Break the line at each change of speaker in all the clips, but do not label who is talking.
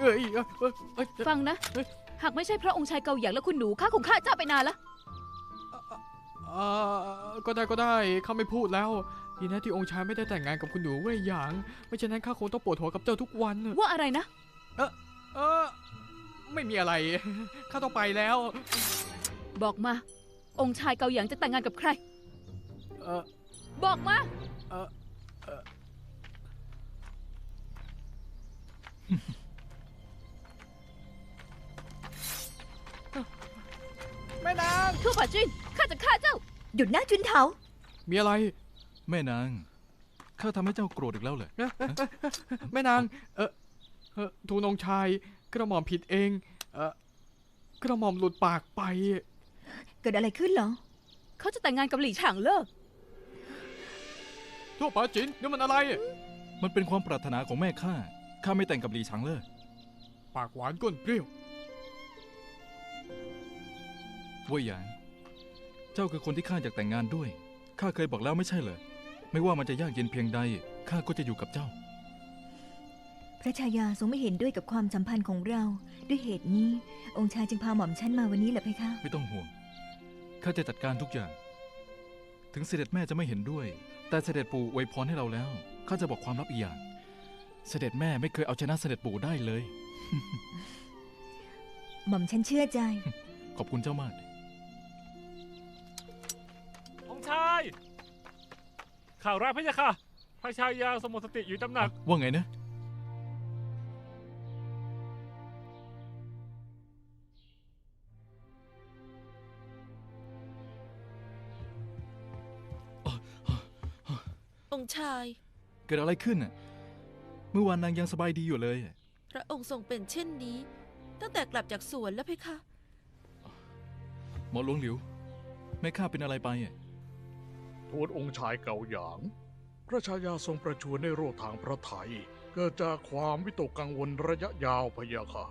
เอ้ยเอ้ยเอ้ยเอ้ย
ฟังนะ
เฮ้ย
หากไม่ใช่พระองค์ชายเกาหยางและคุณหนูข้าคงฆ่าเจ้าไปนานละ
เอ่อก็ได้ก็ได้ข้าไม่พูดแล้วดีนะที่องค์ชายไม่ได้แต่งงานกับคุณหนูเว่ยหยาง ไม่เช่นนั้นข้าคงต้องปวดหัวกับเจ้าทุกวัน
ว่าอะไรนะ
เออไม่มีอะไร ข้าต้องไปแล้ว
บอกมา องค์ชายเกาหยางจะแต่งงานกับใคร
เออ
บอกมา ทั่วป่าจินข้าจะฆ่าเจ้า
หยุดนะจุนเถา
มีอะไร
แม่นางข้าทำให้เจ้าโกรธอีกแล้วเหรอ
แม่นาง เออเออทูลองค์ชาย กระหม่อมผิดเอง เออกระหม่อมหลุดปากไป
เกิดอะไรขึ้นเหรอ
เขาจะแต่งงานกับหลี่ฉางเลิก
ทั่วป้าจินนี่มันอะไร
มันเป็นความปรารถนาของแม่ข้าข้าไม่แต่งกับหลีชังเลย
ปากหวานก้นเปรี้ยว
เว่ยหยาง เจ้าคือคนที่ข้าอยากแต่งงานด้วย ข้าเคยบอกแล้วไม่ใช่เหรอ ไม่ว่ามันจะยากเย็นเพียงใด ข้าก็จะอยู่กับเจ้า
พระชายาทรงไม่เห็นด้วยกับความสัมพันธ์ของเรา ด้วยเหตุนี้ องค์ชายจึงพาหม่อมฉันมาวันนี้แหละเพคะ
ไม่ต้องห่วง ข้าจะจัดการทุกอย่าง ถึงเสด็จแม่จะไม่เห็นด้วย แต่เสด็จปู่อวยพรให้เราแล้ว ข้าจะบอกความลับอีกอย่าง เสด็จแม่ไม่เคยเอาชนะเสด็จปู่ได้เลย
หม่อมฉันเชื่อใจ
ขอบคุณเจ้ามาก
ข่าวร้ายพะยะค่ะ พระชายาสมุทรสติอยู่ตำหนัก
ว่าไงนะ
องค์ชาย
เกิดอะไรขึ้นน่ะ เมื่อวานนางยังสบายดีอยู่เลย
พระองค์ทรงเป็นเช่นนี้ ตั้งแต่กลับจากสวนแล้วเพคะ
หมอหลวงหลิว แม่ข้าเป็นอะไรไปอะ
ทูลองค์ชายเก่าหยาง พระชายาทรงประชวรในโรคทางพระไทย เกิดจากความวิตกกังวลระยะยาวพะยะค่ะ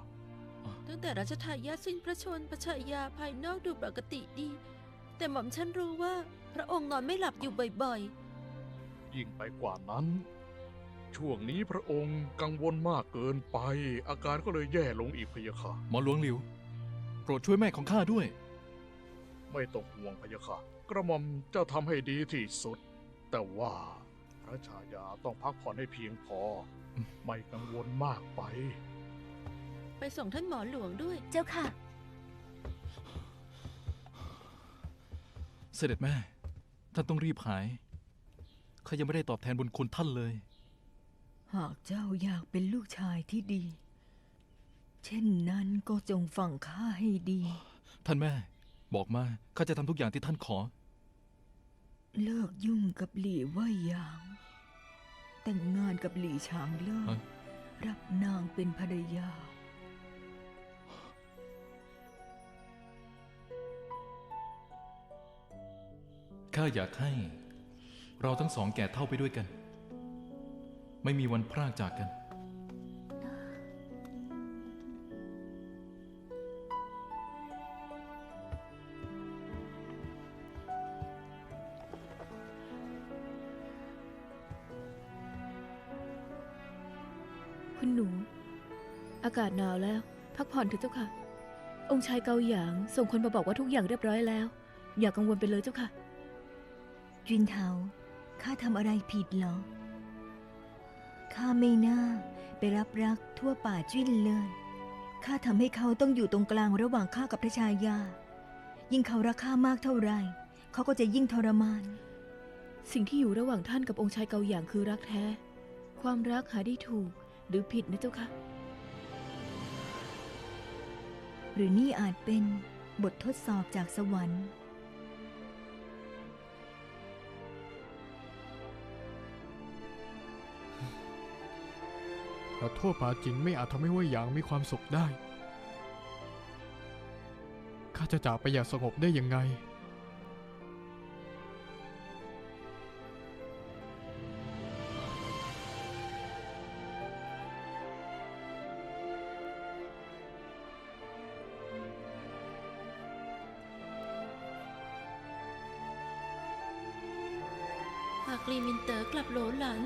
ตั้งแต่รัชทายาทสิ้นพระชนม์พระชายาภายนอกดูปกติดี แต่หม่อมฉันรู้ว่าพระองค์นอนไม่หลับอยู่บ่อย
ยิ่งไปกว่านั้น ช่วงนี้พระองค์กังวลมากเกินไป อาการก็เลยแย่ลงอีกพะยะค่ะ
หมอหลวงหลิว โปรดช่วยแม่ของข้าด้วย
ไม่ต้องห่วงพะยะค่ะ กระหม่อมจะทำให้ดีที่สุด แต่ว่าพระชายาต้องพักผ่อนให้เพียงพอ ไม่กังวลมากไป
ๆไปส่งท่านหมอหลวงด้วย
เจ้าค่ะ
เสด็จแม่ ท่านต้องรีบหายข้ายังไม่ได้ตอบแทนบุญคุณท่านเลย
หากเจ้าอยากเป็นลูกชายที่ดี เช่นนั้นก็จงฟังข้าให้ดี
ท่านแม่ บอกมา ข้าจะทำทุกอย่างที่ท่านขอ
เลิกยุ่งกับหลี่เว่ยหยาง แต่งงานกับหลี่ฉางเลิก
ฮะ
รับนางเป็นภรรยา
ข้าอยากให้ เราทั้งสองแก่เท่าไปด้วยกัน ไม่มีวันพรากจากกัน
คุณหนู อากาศหนาวแล้ว พักผ่อนเถอะเจ้าค่ะ องค์ชายเกาหยางส่งคนมาบอกว่าทุกอย่างเรียบร้อยแล้ว อย่ากังวลไปเลยเจ้าค่ะ
จุนเทาข้าทำอะไรผิดเหรอ ข้าไม่น่าไปรับรักทั่วป่าจิ้นเลย ข้าทำให้เขาต้องอยู่ตรงกลางระหว่างข้ากับพระชายา ยิ่งเขารักข้ามากเท่าไรเขาก็จะยิ่งทรมาน
สิ่งที่อยู่ระหว่างท่านกับองค์ชายเกาหยางคือรักแท้ ความรักหาได้ถูก หรือผิดนะเจ้าคะ
หรือนี่อาจเป็นบททดสอบจากสวรรค์
ขอโทษป้าจินไม่อาจทำให้เว่ยหยางมีความสุขได้ ข้าจะจากไปอย่างสงบได้ยังไง
รีมินเตอร์กลับโหลหลัน